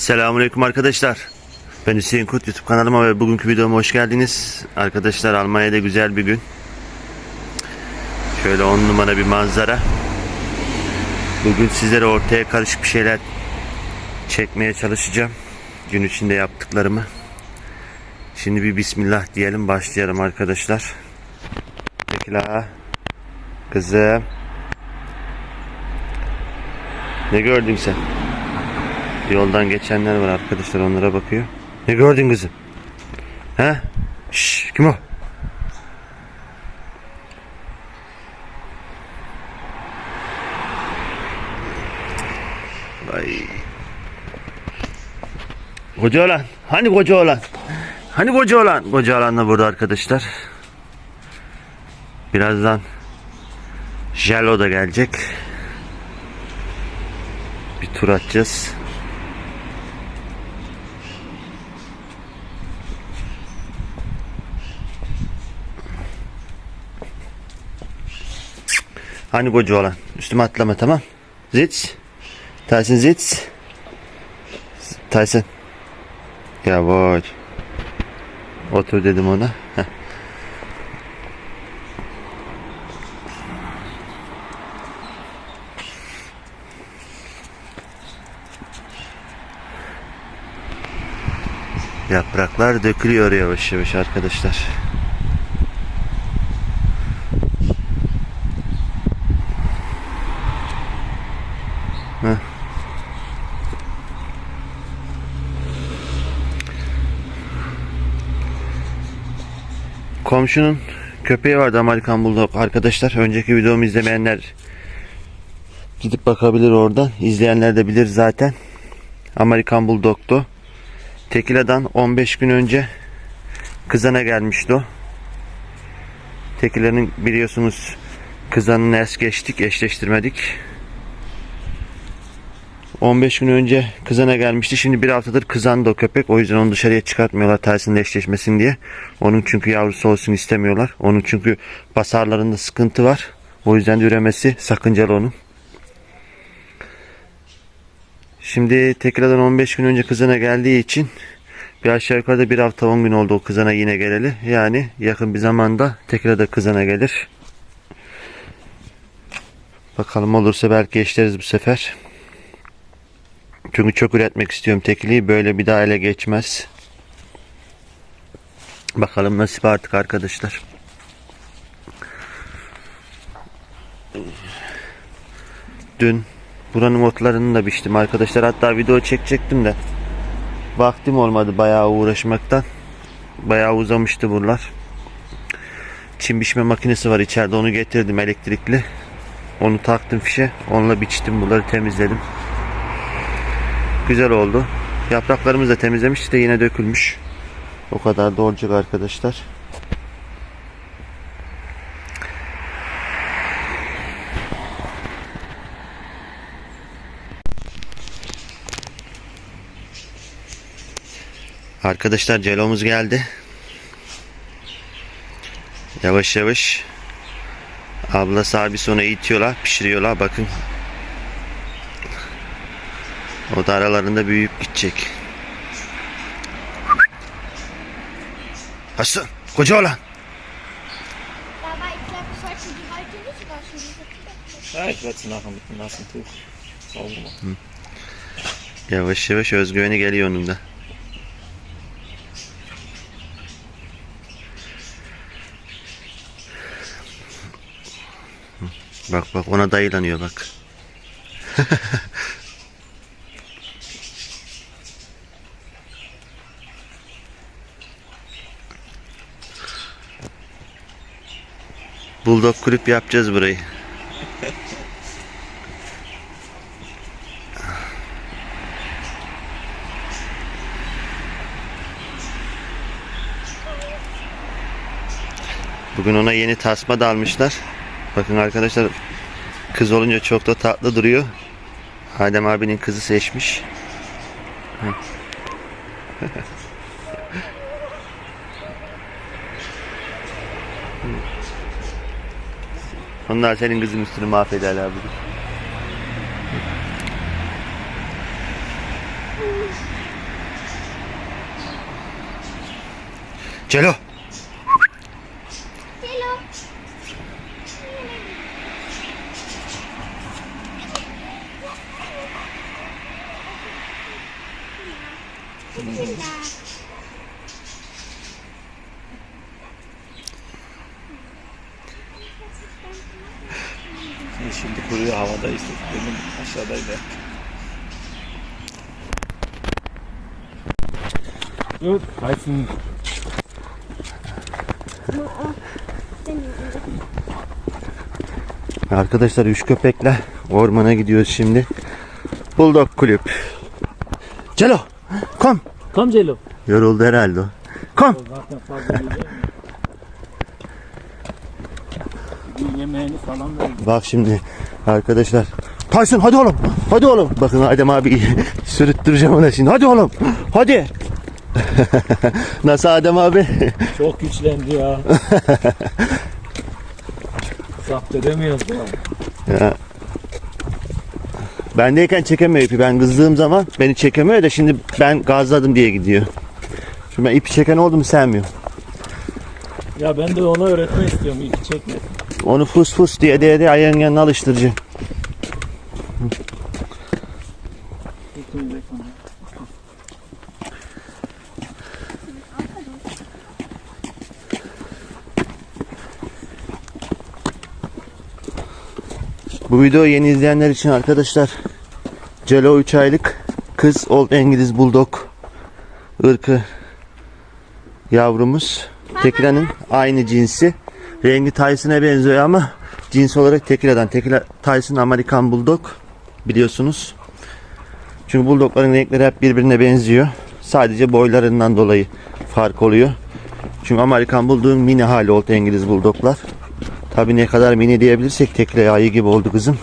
Selamünaleyküm arkadaşlar. Ben Hüseyin Kurt YouTube kanalıma ve bugünkü videoma hoş geldiniz. Arkadaşlar Almanya'da güzel bir gün. Şöyle on numara bir manzara. Bugün sizlere ortaya karışık bir şeyler çekmeye çalışacağım. Gün içinde yaptıklarımı. Şimdi bir bismillah diyelim başlayalım arkadaşlar. Tekla kızım. Ne gördün sen? Yoldan geçenler var arkadaşlar onlara bakıyor. Ne gördün kızım? He? Şşş kim o? Vay. Koca olan. Hani koca olan? Hani koca olan? Koca olan da burada arkadaşlar. Birazdan Jello da gelecek. Bir tur atacağız. Hani koca olan? Üstüme atlama tamam. Zits. Tyson zits. Tyson. Yavaş. Otur dedim ona. Yapraklar dökülüyor yavaş yavaş arkadaşlar. Komşunun köpeği vardı Amerikan Bulldog arkadaşlar. Önceki videomu izlemeyenler gidip bakabilir oradan. İzleyenler de bilir zaten. Amerikan Bulldog'tu. Tekila'dan 15 gün önce kızana gelmişti o. Tekila'nın biliyorsunuz kızanını es geçtik, eşleştirmedik. 15 gün önce kızana gelmişti. Şimdi bir haftadır kızandı o köpek. O yüzden onu dışarıya çıkartmıyorlar tersinde eşleşmesin diye. Onun çünkü yavrusu olsun istemiyorlar. Onun çünkü basarlarında sıkıntı var. O yüzden de üremesi sakıncalı onun. Şimdi tekrardan 15 gün önce kızana geldiği için bir aşağı yukarıda bir hafta 10 gün oldu o kızana yine geleli. Yani yakın bir zamanda tekrar da kızana gelir. Bakalım olursa belki eşleriz bu sefer. Çünkü çok üretmek istiyorum tekliği. Böyle bir daha ele geçmez. Bakalım nasip artık arkadaşlar. Dün buranın otlarını da biçtim arkadaşlar. Hatta video çekecektim de. Vaktim olmadı bayağı uğraşmaktan. Bayağı uzamıştı buralar. Çim biçme makinesi var içeride. Onu getirdim elektrikli. Onu taktım fişe. Onunla biçtim buraları temizledim. Güzel oldu. Yapraklarımızı da temizlemiş de yine dökülmüş. O kadar da olacak arkadaşlar. Arkadaşlar celomuz geldi. Yavaş yavaş ablası abi sonra itiyorlar, pişiriyorlar. Bakın o da aralarında büyüyüp gidecek. Hasan, koca olan. Ja, ich werde sie nachher mit einem nassen Tuch sauber machen. Yavaş yavaş özgüveni geliyor onun da. Bak bak ona dayılanıyor bak. Bulldog kulüp yapacağız burayı. Bugün ona yeni tasma da almışlar. Bakın arkadaşlar kız olunca çok da tatlı duruyor. Adem abinin kızı seçmiş. Onlar senin kızın üstünü mahvederler bugün. Celo. Hello. Şimdi, şimdi kuruyor havadayız. Demin aşağıdaydı. Gut, heißen Arkadaşlar üç köpekle ormana gidiyoruz şimdi. Bulldog kulüp. Celo. Kom. Komm Cello. Yoruldu herhalde o. Kom. Bak şimdi arkadaşlar. Tyson hadi oğlum. Hadi oğlum. Bakın Adem abi sürüttüreceğim ona şimdi. Hadi oğlum. Hadi. Nasıl Adem abi? Çok güçlendi ya. Zapt edemiyoruz ya. Bendeyken çekemiyor ipi. Ben kızdığım zaman beni çekemiyor da şimdi ben gazladım diye gidiyor. Şimdi ben ipi çeken oldum sevmiyorum. Ya ben de ona öğretmek istiyorum. İlk çekme. Onu fus fus diye diye diye ayağın yanına alıştıracağım. Bu videoyu yeni izleyenler için arkadaşlar Celo 3 aylık kız Old İngiliz Bulldog ırkı yavrumuz. Tekila'nın aynı cinsi. Rengi Tyson'a benziyor ama cins olarak Tekila'dan. Tekila Tyson Amerikan Bulldog biliyorsunuz. Çünkü Bulldogların renkleri hep birbirine benziyor. Sadece boylarından dolayı fark oluyor. Çünkü Amerikan Bulldog'un mini hali Old İngiliz Bulldoglar. Tabii ne kadar mini diyebilirsek tekle ayı gibi oldu kızım.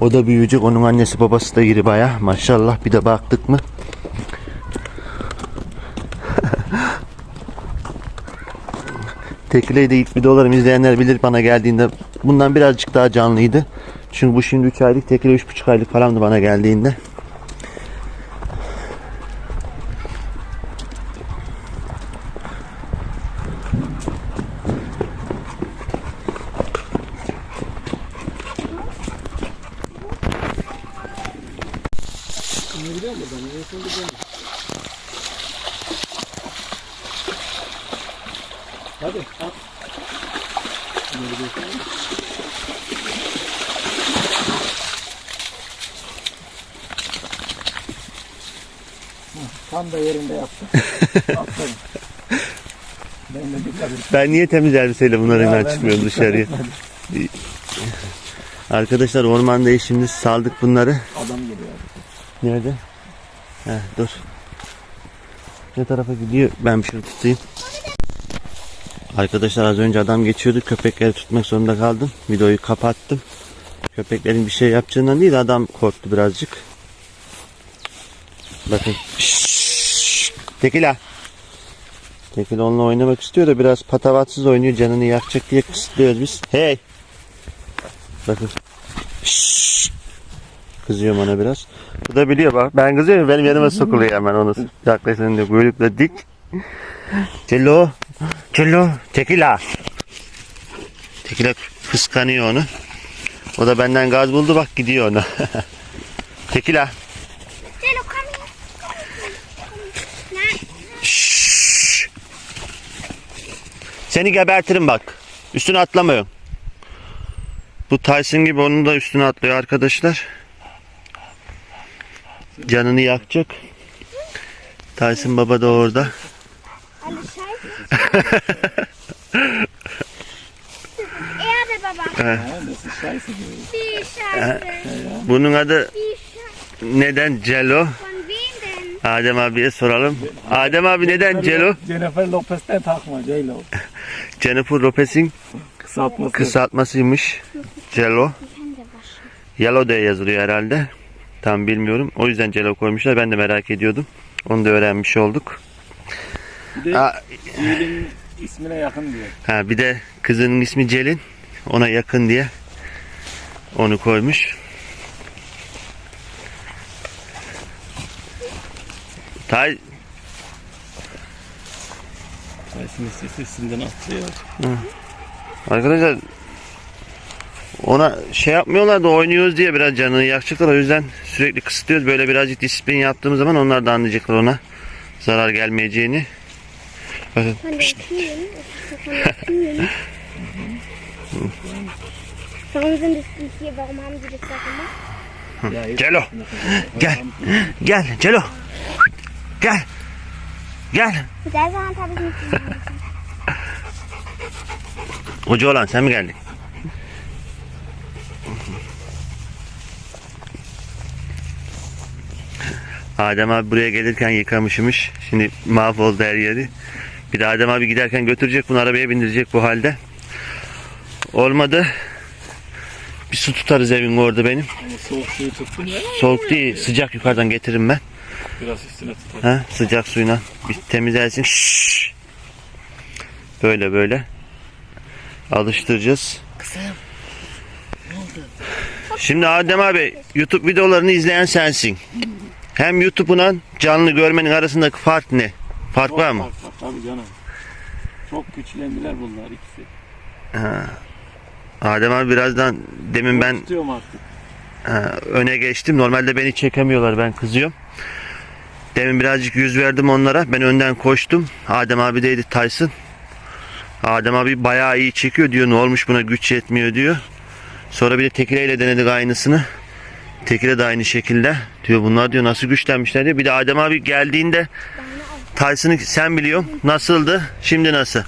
O da büyüyecek. Onun annesi babası da iri baya. Maşallah bir de baktık mı. Tekleyi de ilk videolarım izleyenler bilir bana geldiğinde bundan birazcık daha canlıydı. Çünkü bu şimdi 3 aylık tekle 3,5 aylık falandı bana geldiğinde. Şimdi gidiyor mu buradan? En son gidiyor mu? Hadi at. Şimdi gidiyorsun. Hı, Tam da yerinde yaptın. Aferin. Ben de dikkat et. Ben niye temiz elbiseyle bunların Ya ben önünden de çıkmıyorum dikkat dışarıya? etmedim. Arkadaşlar ormandayız şimdi saldık bunları. Adam geliyor. Nerede? Heh, dur. Ne tarafa gidiyor? Ben bir şunu tutayım. Arkadaşlar az önce adam geçiyordu. Köpekleri tutmak zorunda kaldım. Videoyu kapattım. Köpeklerin bir şey yapacağından değil adam korktu birazcık. Bakın. Şşş. Tekila. Tekila onunla oynamak istiyor da biraz patavatsız oynuyor. Canını yakacak diye kısıtlıyoruz biz. Hey. Bakın. Şşş. Kızıyorum ona biraz. Bu da biliyor bak. Ben kızıyorum benim yanıma sokuluyor hemen onu yaklaşın diyor. Kuyrukla dik. Cello. Cello. Tekila. Tekila kıskanıyor onu. O da benden gaz buldu bak gidiyor ona. Tekila. Hello, come here. Nah. Şşş. Seni gebertirim bak. Üstüne atlamıyorum. Bu Tyson gibi onun da üstüne atlıyor arkadaşlar. Canını yakacak. Tyson baba da orada. Erde, Baba. Bunun adı neden Celo? Adem abiye soralım. Adem abi neden Celo? Jennifer Lopez'ten takma J-Lo. Jennifer Lopez'in Kısaltması. kısaltmasıymış. Celo. Yellow diye yazılıyor herhalde. Tam bilmiyorum. O yüzden Celo koymuşlar. Ben de merak ediyordum. Onu da öğrenmiş olduk. Bir de Ha, Ceylin ismine yakın diyor. ha, bir de kızının ismi Celin. Ona yakın diye onu koymuş. Tay Sayısını sesinden atlıyor. arkadaşlar ona şey yapmıyorlar da oynuyoruz diye biraz canını yakacaklar. O yüzden sürekli kısıtlıyoruz. Böyle birazcık disiplin yaptığımız zaman onlar da anlayacaklar ona zarar gelmeyeceğini. Bakın. Gemacht? Ya, Celo. Gel. Gel Celo. Gel. Gel. Habe ich nicht gesehen. Hoca olan sen mi geldin? Adem abi buraya gelirken yıkamışmış. Şimdi mahvoldu her yeri. Bir de Adem abi giderken götürecek bunu arabaya bindirecek bu halde. Olmadı. Bir su tutarız evin orada benim. Soğuk suyu tuttun ya. Soğuk değil sıcak yukarıdan getiririm ben. Biraz üstüne tutar. Ha, sıcak suyuna bir temizlensin. Şşş. Böyle böyle. Alıştıracağız. Şimdi Adem abi YouTube videolarını izleyen sensin. Hem YouTube'una canlı görmenin arasındaki fark ne? Fark var mı? Fark var, Tabii canım. Çok güçlendiler bunlar ikisi. Adem abi birazdan demin ben Tutuyorum artık. Ha, öne geçtim. Normalde beni çekemiyorlar. Ben kızıyorum. Demin birazcık yüz verdim onlara. Ben önden koştum. Adem abi deydi Tyson. Adem abi bayağı iyi çekiyor diyor. Ne olmuş buna güç yetmiyor diyor. Sonra bir de Tekile ile denedik aynısını. Tekile de aynı şekilde. Diyor bunlar diyor nasıl güçlenmişler diyor. Bir de Adem abi geldiğinde Tyson'ı sen biliyorsun. Nasıldı? Şimdi nasıl?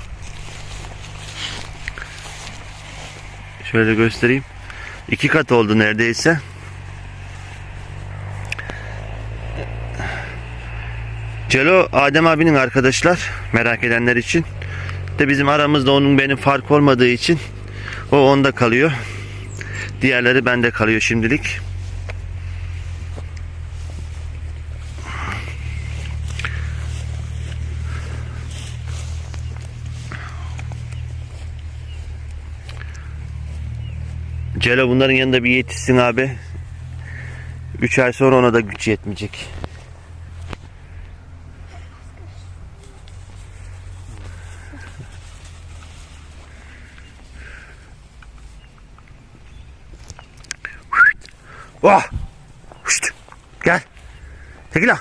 Şöyle göstereyim. İki kat oldu neredeyse. Celo Adem abinin arkadaşlar merak edenler için. De bizim aramızda onun benim fark olmadığı için o onda kalıyor. Diğerleri bende kalıyor şimdilik. Celo bunların yanında bir yetişsin abi. 3 ay sonra ona da güç yetmeyecek. Oh! Şşt! Gel. Çekil lan.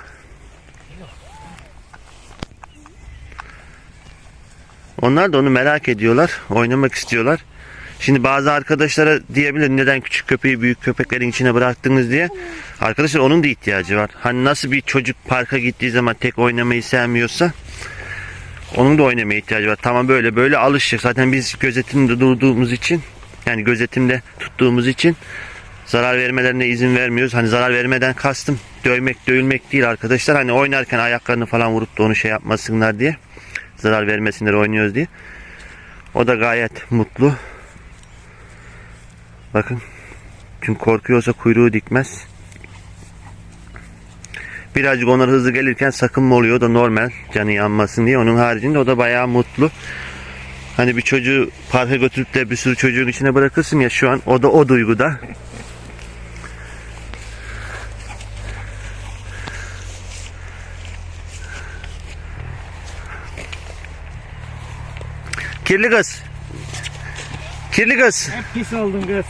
Onlar da onu merak ediyorlar. Oynamak istiyorlar. Şimdi bazı arkadaşlara diyebilir neden küçük köpeği büyük köpeklerin içine bıraktınız diye. Arkadaşlar onun da ihtiyacı var. Hani nasıl bir çocuk parka gittiği zaman tek oynamayı sevmiyorsa onun da oynamaya ihtiyacı var. Tamam böyle böyle alışacak. Zaten biz gözetimde durduğumuz için yani gözetimde tuttuğumuz için zarar vermelerine izin vermiyoruz. Hani zarar vermeden kastım dövmek dövülmek değil arkadaşlar. Hani oynarken ayaklarını falan vurup da onu şey yapmasınlar diye. Zarar vermesinler oynuyoruz diye. O da gayet mutlu. Bakın. Çünkü korkuyorsa kuyruğu dikmez. Birazcık onlar hızlı gelirken sakınma oluyor o da normal canı yanmasın diye. Onun haricinde o da bayağı mutlu. Hani bir çocuğu parka götürüp de bir sürü çocuğun içine bırakırsın ya şu an o da o duyguda. Kirli kız. Kirli kız. Hep pis oldun kız.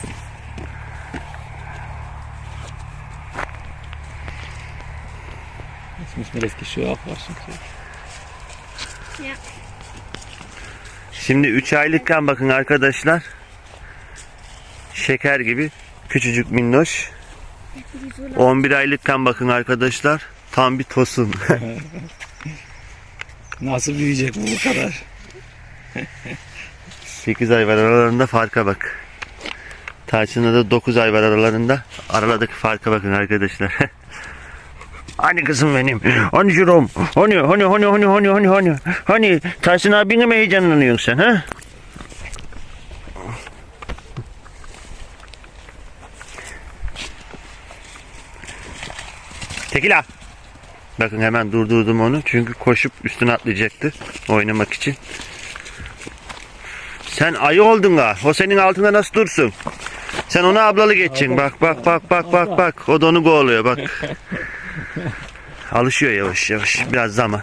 Jetzt müssen wir das Geschirr aufwaschen. Şimdi 3 aylıkken bakın arkadaşlar. Şeker gibi küçücük minnoş. 11 aylıkken bakın arkadaşlar. Tam bir tosun. Nasıl büyüyecek bu bu kadar? 8 ay var aralarında farka bak. Tarçın'da da 9 ay var aralarında. Aralardaki farka bakın arkadaşlar. Hani kızım benim. Hani Jerome. Hani hani hani hani hani hani hani. Hani Tarçın abine mi heyecanlanıyorsun sen ha? Tekila. Bakın hemen durdurdum onu. Çünkü koşup üstüne atlayacaktı. Oynamak için. Sen ayı oldun ha. O senin altında nasıl dursun? Sen ona ablalı geçeceksin. Bak bak bak bak bak bak. O da onu kovalıyor bak. Alışıyor yavaş yavaş. Biraz zaman.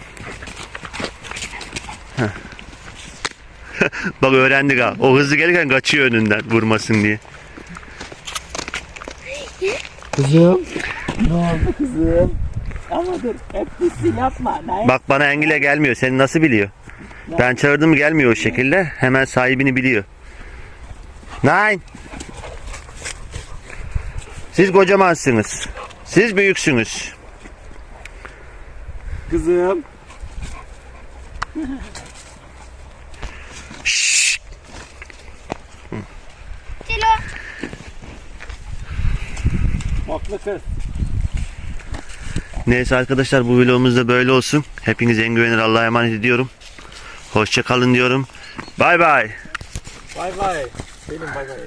Bak öğrendik ha. O hızlı gelirken kaçıyor önünden vurmasın diye. Kızım. Ne oldu kızım? Ama dur hep pissin yapma. Ne? Bak bana Engil'e gelmiyor. Seni nasıl biliyor? Ben çağırdım gelmiyor o şekilde. Hemen sahibini biliyor. Nine. Siz kocamansınız. Siz büyüksünüz. Kızım. Şşş. Selo. Haklı kız. Neyse arkadaşlar bu vlogumuz da böyle olsun. Hepiniz en güvenilir Allah'a emanet ediyorum. Hoşça kalın diyorum. Bay bay. Bay bay. Selim bay bay.